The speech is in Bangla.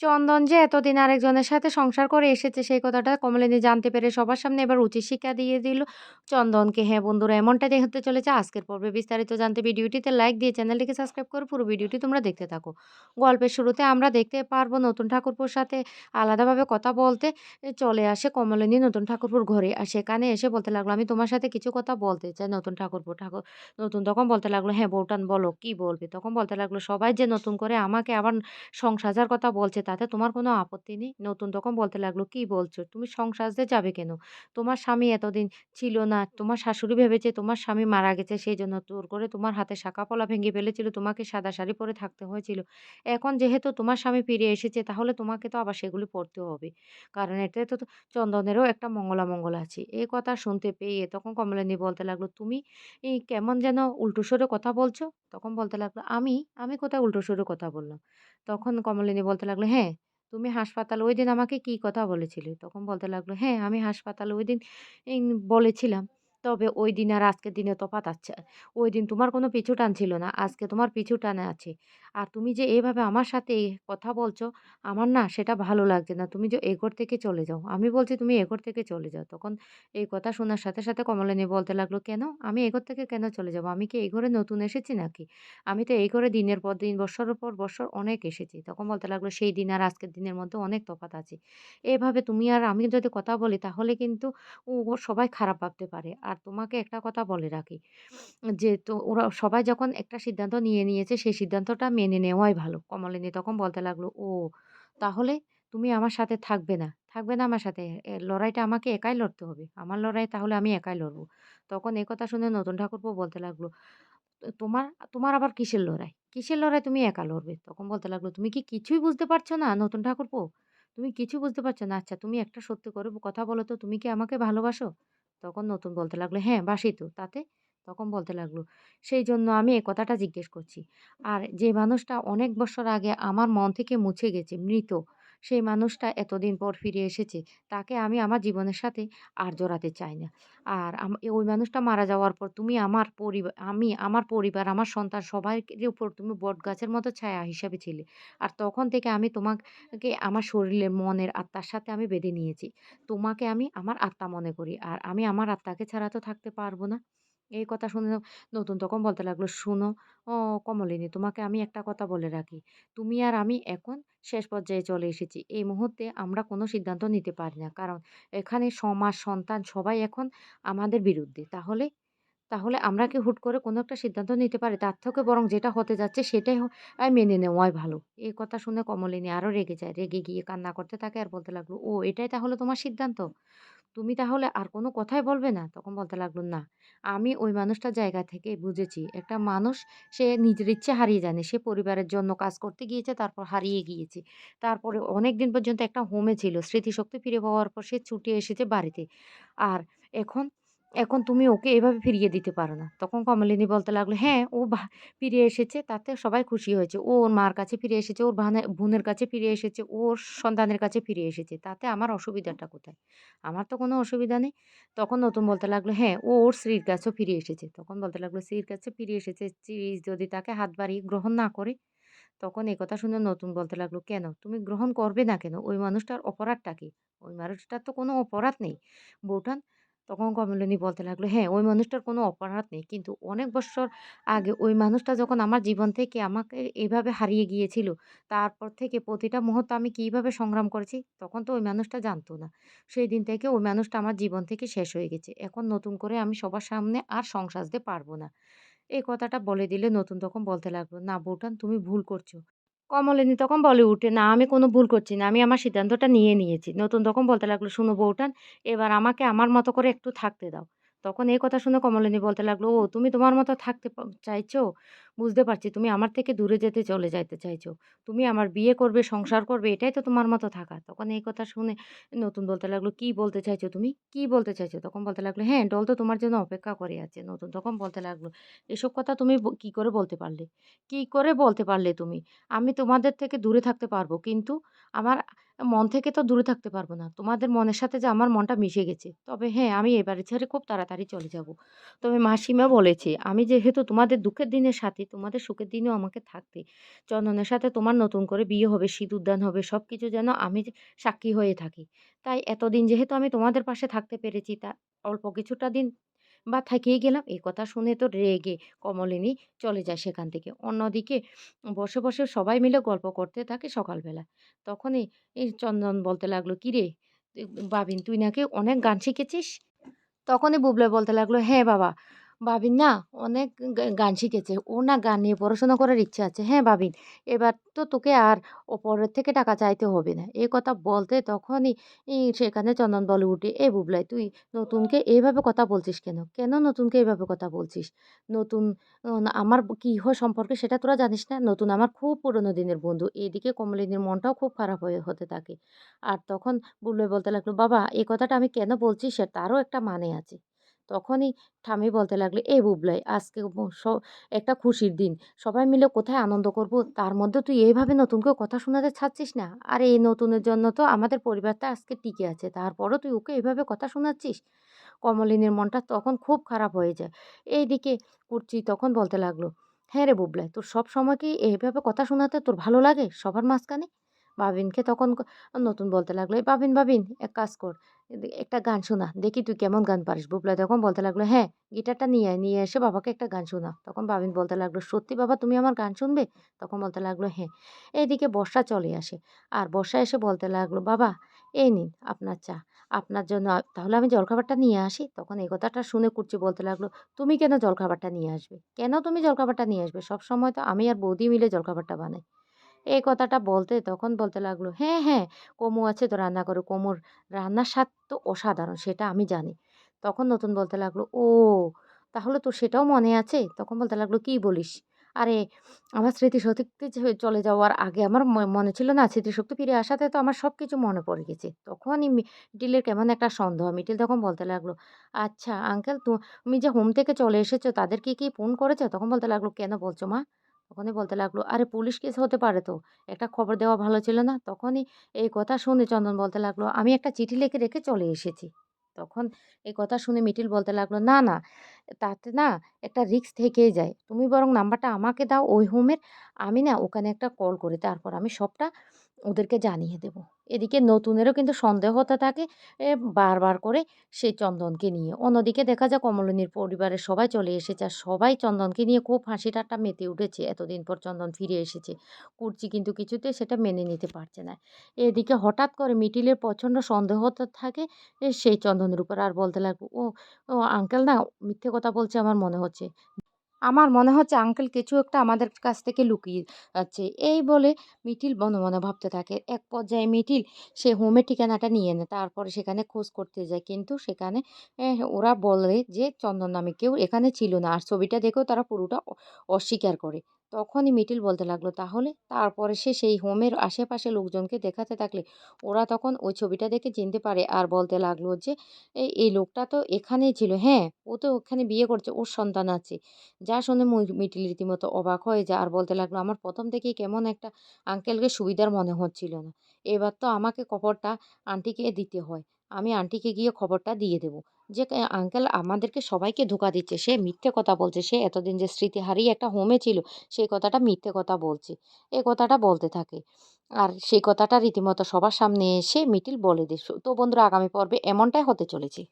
চন্দন যে এতদিন আরেকজনের সাথে সংসার করে এসেছে সেই কথাটা কমলিনী জানতে পেরে সবার সামনে এবার উচিত শিক্ষা দিয়ে দিল চন্দনকে। হ্যাঁ বন্ধুরা এমনটাই হতে চলেছে আজকের পর্বে। বিস্তারিত জানতে ভিডিওটিতে লাইক দিয়ে চ্যানেলটিকে সাবস্ক্রাইব করে পুরো ভিডিওটি তোমরা দেখতে থাকো। গল্পের শুরুতে আমরা দেখতে পারব নতুন ঠাকুরপুর সাথে আলাদাভাবে কথা বলতে চলে আসে কমলিনী নতুন ঠাকুরপুর ঘরে। আর সেখানে এসে বলতে লাগল, "আমি তোমার সাথে কিছু কথা বলতে চাই" নতুন ঠাকুরপুর ঠাকুর নতুন তখন বলতে লাগল, "হ্যাঁ বউঠান বলো, কি বলবে?" তখন বলতে লাগল, "সবাই যে নতুন করে আমাকে আবার সং সাজার কথা বলছে তাতে তোমার কোনো আপত্তি নেই?" নতুন তখন বলতে লাগল, "কি বলছো? তুমি সং সাজতে যাবে কেন? তোমার স্বামী এতদিন ছিল না। তোমার শাশুড়ি ভেবেছে তোমার স্বামী মারা গেছে সেই জন্য তোর করে তোমার হাতে শাঁখা-পলা ভেঙে ফেলেছিল। তোমাকে সাদা শাড়ি পরে থাকতে হয়েছিল। এখন যেহেতু তোমার স্বামী ফিরে এসেছে তাহলে তোমাকে তো আবার সেগুলি পরতে হবে। কারণ এটাতে তো চন্দনেরও একটা মঙ্গলামঙ্গল আছে।" এই কথা শুনতে পেয়ে তখন কমলিনী বলতে লাগল, "তুমি কেমন যেন উল্টো সুরে কথা বলছো?" তখন বলতে লাগল, "আমি? আমি কোথায় উল্টো সুরে কথা বললাম?" তখন কমলিনী বলতে লাগল, "হ্যাঁ, তুমি হাসপাতালে দিন আমাকে কি কথা বলেছিলে?" তখন বলতে লাগল, "হ্যাঁ, আমি হাসপাতালে ওই দিন বলেছিলাম। তবে ওই দিন আর আজকের দিনে তফাত আছে। ওই দিন তোমার কোনো পিছু টান ছিল না। আজকে তোমার পিছু টানে আছে। আর তুমি যে এভাবে আমার সাথে কথা বলছো, আমার না সেটা ভালো লাগছে না। তুমি যে এ ঘর থেকে চলে যাও। আমি বলছি তুমি এ ঘর থেকে চলে যাও।" তখন এই কথা শোনার সাথে, সাথে কমলিনী বলতে লাগল, "কেন? আমি এ ঘর থেকে কেন চলে যাব? আমি কি এই ঘরে নতুন এসেছি নাকি? আমি তো এই ঘরে দিনের পর দিন, বৎসরের পর বৎসর অনেক এসেছি।" তখন বলতে লাগল, "সেই দিন আর আজকের দিনের মধ্যে অনেক তফাত আছে। এভাবে তুমি আর আমি যদি কথা বলি তাহলে কিন্তু সবাই খারাপ ভাবতে পারে। আর তোমাকে একটা কথা বলে রাখি যে তো ওরা সবাই যখন একটা সিদ্ধান্ত নিয়ে নিয়েছে সেই সিদ্ধান্তটা মেনে নেওয়াই ভালো।" কমলিনী তখন বলতে লাগল, "ও তাহলে তুমি আমার সাথে থাকবে না? থাকবে না আমার সাথে? লড়াইটা আমাকে একাই লড়তে হবে? আমার লড়াই তাহলে আমি একাই লড়বো।" তখন এই কথা শুনে নতুন ঠাকুরপো বলতে লাগল, তোমার তোমার আবার কিসের লড়াই? কিসের লড়াই তুমি একা লড়বে?" তখন বলতে লাগল, "তুমি কি কিছুই বুঝতে পারছ না নতুন ঠাকুরপো? তুমি কিছু বুঝতে পারছ না? আচ্ছা তুমি একটা সত্যি করে কথা বলো তো, তুমি কি আমাকে ভালোবাসো?" তখন নতুন বলতে লাগল, "হ্যাঁ, বাসি তো। তাতে?" তখন বলতে লাগল, সেই জন্য আমি এ কথাটা জিজ্ঞেস করছি। আর যে মানুষটা অনেক বছর আগে আমার মন থেকে মুছে গেছে, মৃত, সেই মানুষটা এতদিন পর ফিরে এসেছে। তাকে আমি আমার জীবনের সাথে আর জড়াতে চাই না। আর ওই মানুষটা মারা যাওয়ার পর তুমি আমার পরিবার আমি, আমার পরিবার, আমার সন্তান সবাইর উপর তুমি বটগাছের মতো ছায়া হিসাবে ছিলে। আর তখন থেকে আমি তোমাকে আমার শরীরের, মনের, আত্মার সাথে আমি বেঁধে নিয়েছি। তোমাকে আমি আমার আত্মা মনে করি। আর আমি আমার আত্মাকে ছাড়া তো থাকতে পারব না।" এই কথা শুনে নতুন তখন বলতে লাগল, "শোনো ও কমলিনী তোমাকে আমি একটা কথা বলে রাখি। তুমি আর আমি এখন শেষ পর্যায়ে চলে এসেছি। এই মুহূর্তে আমরা কোনো সিদ্ধান্ত নিতে পারি না। কারণ এখানে সমাজ, সন্তান সবাই এখন আমাদের বিরুদ্ধে। তাহলে তাহলে আমরা কি হুট করে কোনো একটা সিদ্ধান্ত নিতে পারি? তার থেকে বরং যেটা হতে যাচ্ছে সেটাই মেনে নেওয়াই ভালো।" এই কথা শুনে কমলিনী আরও রেগে যায়। রেগে গিয়ে কান্না করতে থাকে আর বলতে লাগল, "ও এটাই তাহলে তোমার সিদ্ধান্ত? তুমি তাহলে আর কোনো কথাই বলবে না?" তখন বলতে লাগল, "না, আমি ওই মানুষটার জায়গা থেকে বুঝেছি। একটা মানুষ সে নিজের ইচ্ছে হারিয়ে জানে সে পরিবারের জন্য কাজ করতে গিয়েছে তারপর হারিয়ে গিয়েছে। তারপরে অনেক দিন পর্যন্ত একটা হোমে ছিল। স্মৃতিশক্তি ফিরে পাওয়ার পর সে ছুটে এসেছে বাড়িতে। আর এখন এখন তুমি ওকে এভাবে ফিরিয়ে দিতে পারো না।" তখন কমলিনী বলতে লাগল, "হ্যাঁ, ও ফিরে এসেছে তাতে সবাই খুশি হয়েছে। ও ওর মার কাছে ফিরে এসেছে, ওর বোনের কাছে ফিরে এসেছে, ওর সন্তানের কাছে ফিরে এসেছে। তাতে আমার অসুবিধাটা কোথায়? আমার তো কোনো অসুবিধা নেই।" তখন নতুন বলতে লাগল, "হ্যাঁ, ও ওর স্ত্রীর কাছেও ফিরে এসেছে।" তখন বলতে লাগল, "স্ত্রীর কাছে ফিরে এসেছে, স্ত্রী যদি তাকে হাত বাড়িয়ে গ্রহণ না করে?" তখন এই কথা শুনে নতুন বলতে লাগল, "কেন? তুমি গ্রহণ করবে না কেন? ওই মানুষটার অপরাধটা কি? ওই মানুষটার তো কোনো অপরাধ নেই, বউঠান।" তখন কমলিনী বলতে লাগল, "হ্যাঁ, ওই মানুষটার কোনো অপরাধ নেই। কিন্তু অনেক বৎসর আগে ওই মানুষটা যখন আমার জীবন থেকে আমাকে এইভাবে হারিয়ে গিয়েছিল, তারপর থেকে প্রতিটা মুহূর্ত আমি কীভাবে সংগ্রাম করেছি, তখন তো ওই মানুষটা জানতো না। সেই দিন থেকে ওই মানুষটা আমার জীবন থেকে শেষ হয়ে গেছে। এখন নতুন করে আমি সবার সামনে আর সং সাজতে পারব না।" এই কথাটা বলে দিলে নতুন তখন বলতে লাগল, "না বউঠান তুমি ভুল করছ।" কমলিনী তখন বলে উঠে, "না আমি কোনো ভুল করছি না। আমি আমার সিদ্ধান্তটা নিয়ে নিয়েছি।" নতুন তখন বলতে লাগল, শুনো বউটান এবার আমাকে আমার মতো করে একটু থাকতে দাও।" তখন এই কথা শুনে কমলিনী বলতে লাগল, "ও তুমি তোমার মতো থাকতে চাইছো? বুঝতে পারছি তুমি আমার থেকে দূরে যেতে চলে যাইতে চাইছো। তুমি আমার বিয়ে করবে, সংসার করবে এটাই তো তোমার মতো থাকা।" তখন এই কথা শুনে নতুন বলতে লাগল, "কি বলতে চাইছো তুমি? কি বলতে চাইছো?" তখন বলতে লাগল, "হ্যাঁ, ডল তো তোমার জন্য অপেক্ষা করে আছে।" নতুন তখন বলতে লাগল, "এসব কথা তুমি কি করে বলতে পারলে? কি করে বলতে পারলে তুমি? আমি তোমাদের থেকে দূরে থাকতে পারব। কিন্তু আমার মন থেকে তো দূরে থাকতে পারব না। তোমাদের মনের সাথে যে আমার মনটা মিশে গেছে। তবে হ্যাঁ, আমি এবারে ছেড়ে খুব তাড়াতাড়ি চলে যাব তবে মাসিমা বলেছে, আমি যেহেতু তোমাদের দুঃখের দিনের সাথী, তোমাদের সুখের দিনেও আমাকে থাকতে। চন্দনের সাথে তোমার নতুন করে বিয়ে হবে, সিঁদুরদান হবে, সব কিছু যেন আমি সাক্ষী হয়ে থাকি। তাই এতদিন যেহেতু আমি তোমাদের পাশে থাকতে পেরেছি তা অল্প কিছুটা দিন বা থেকেই গেলাম। এই কথা শুনে তো রেগে কমলিনী চলে যায় সেখান থেকে। অন্যদিকে বসে, বসে সবাই মিলে গল্প করতে থাকে সকালবেলা। তখনই এই চন্দন বলতে লাগল, "কিরে বাবিন তুই নাকি অনেক গান শিখেছিস?" তখনই বুবলাই বলতে লাগল, "হ্যাঁ বাবা, বাবিন না অনেক গান শিখেছে। ও না গান নিয়ে পড়াশোনা করার ইচ্ছা আছে। হ্যাঁ বাবিন, এবার তো তোকে আর ওপরের থেকে টাকা চাইতে হবে না।" এ কথা বলতে তখনই সেখানে চন্দন বলে উঠে, "এ বুবলাই তুই নতুনকে এইভাবে কথা বলছিস কেন? কেন নতুনকে এইভাবে কথা বলছিস? নতুন আমার কি হয় সম্পর্কে সেটা তোরা জানিস না? নতুন আমার খুব পুরনো দিনের বন্ধু।" এদিকে কমলিনীর মনটাও খুব খারাপ হয়ে হতে থাকে। আর তখন বুবলাই বলতে লাগল, "বাবা এই কথাটা আমি কেন বলছি সে তারও একটা মানে আছে।" তখনই ঠাম্মি বলতে লাগল, "এ বুবলাই আজকে একটা খুশির দিন। সবাই মিলে কোথায় আনন্দ করব। তার মধ্যে তুই এভাবে নতুনকে কথা শোনাতে ছাড়ছিস না? আর এই নতুনের জন্য তো আমাদের পরিবারটা আজকে টিকে আছে। তারপরও তুই ওকে এভাবে কথা শোনাচ্ছিস?" কমলিনীর মনটা তখন খুব খারাপ হয়ে যায়। এইদিকে কুর্চি তখন বলতে লাগল, "হ্যাঁ রে বুবলাই তোর সবসময় কি এভাবে কথা শোনাতে তোর ভালো লাগে সবার মাঝখানে?" বাবিনকে তখন নতুন বলতে লাগল, "এই বাবিন, বাবিন এক কাজ কর। একটা গান শোনা। দেখি তুই কেমন গান পারিস।" বুবলাই তখন বলতে লাগল, "হ্যাঁ, গিটারটা নিয়ে আয়। নিয়ে এসে বাবাকে একটা গান শোনা।" তখন বাবিন বলতে লাগল, "সত্যি বাবা তুমি আমার গান শুনবে?" তখন বলতে লাগল, "হ্যাঁ।" এইদিকে বর্ষা চলে আসে। আর বর্ষা এসে বলতে লাগল, "বাবা এই নিন আপনার চা। আপনার জন্য তাহলে আমি জলখাবারটা নিয়ে আসি?" তখন এই কথাটা শুনে কুর্চি বলতে লাগল, "তুমি কেন জলখাবারটা নিয়ে আসবে? কেন তুমি জলখাবারটা নিয়ে আসবে? সব সময় তো আমি আর বৌদি মিলে জলখাবারটা বানাই।" এই কথাটা বলতে তখন বলতে লাগল, "হ্যাঁ, হ্যাঁ, কমু আছে তো রান্না করে। কমুর রান্নার স্বাদ তো অসাধারণ সেটা আমি জানি।" তখন নতুন বলতে লাগল, "ও! তাহলে তোর সেটাও মনে আছে?" তখন বলতে লাগল, "কি বলিস? আরে আমার স্মৃতিশক্তি চলে যাওয়ার আগে আমার মনে ছিল না স্মৃতিশক্তি ফিরে আসাতে তো আমার সব কিছু মনে পড়ে গেছে।" তখনই মিটিলের কেমন একটা সন্দেহ। মিটিল তখন বলতে লাগল, "আচ্ছা আঙ্কেল তুমি যে হোম থেকে চলে এসেছ তাদেরকে কি ফোন করেছ?" তখন বলতে লাগল, "কেন বলছো মা?" তখনই বলতে লাগল, "আরে পুলিশ কেস হতে পারে তো। একটা খবর দেওয়া ভালো ছিল না?" তখনই এই কথা শুনে চন্দন বলতে লাগল, "আমি একটা চিঠি লিখে রেখে চলে এসেছি।" তখন এই কথা শুনে মিটিল বলতে লাগল, "না, না, তাতে না একটা রিক্স থেকেই যায়। তুমি বরং নাম্বারটা আমাকে দাও ওই হোমের। আমি না ওখানে একটা কল করি। তারপর আমি সবটা ওদেরকে জানিয়ে দেব।" এদিকে নতুনেরও কিন্তু সন্দেহ হতে থাকে বারবার করে সেই চন্দনকে নিয়ে। অন্যদিকে দেখা যায় কমলিনীর পরিবারের সবাই চলে এসেছে। আর সবাই চন্দনকে নিয়ে খুব হাসি ঠাট্টা মেতে উঠেছে। এতদিন পর চন্দন ফিরে এসেছে। কুর্চি কিন্তু কিছুতে সেটা মেনে নিতে পারছে না। এদিকে হঠাৎ করে মিটিলের প্রচণ্ড সন্দেহ হতে থাকে সেই চন্দনের উপর। আর বলতে লাগল, "ও, ও আঙ্কেল না মিথ্যে কথা বলছে আমার মনে হচ্ছে। আমার মনে হচ্ছে আঙ্কেল কিছু একটা আমাদের কাছ থেকে লুকিয়ে যাচ্ছে এই বলে মিঠিল মনে, মনে ভাবতে থাকে। এক পর্যায়ে মিঠিল সে হোমের ঠিকানাটা নিয়ে নেয়। তারপরে সেখানে খোঁজ করতে যায়। কিন্তু সেখানে ওরা বলে যে চন্দন নামে কেউ এখানে ছিল না। আর ছবিটা দেখেও তারা পুরোটা অস্বীকার করে। তখনই মিটিল বলতে লাগল, "তাহলে?" তারপরে সে সেই হোমের আশেপাশে লোকজনকে দেখাতে থাকলে ওরা তখন ওই ছবিটা দেখে চিনতে পারে। আর বলতে লাগল যে, "এ এই লোকটা তো এখানেই ছিল। হ্যাঁ, ও তো ওখানে বিয়ে করছে। ওর সন্তান আছে।" যা শুনে মিটিল রীতিমতো অবাক হয়ে যায়। আর বলতে লাগল, "আমার প্রথম থেকেই কেমন একটা আঙ্কেলকে সুবিধার মনে হচ্ছিল না। এবার তো আমাকে কপরটা আন্টিকে দিতে হয়। আমি আন্টিকে গিয়ে খবরটা দিয়ে দেবো যে আঙ্কেল আমাদেরকে সবাইকে ধোকা দিচ্ছে। সে মিথ্যে কথা বলছে। সে এতদিন যে স্মৃতি হারিয়ে একটা হোমে ছিল, সেই কথাটা মিথ্যে কথা বলছে।" এ কথাটা বলতে থাকে। আর সেই কথাটা রীতিমতো সবার সামনে এসে মিটিল বলে দিস তো বন্ধুরা, আগামী পর্বে এমনটাই হতে চলেছে।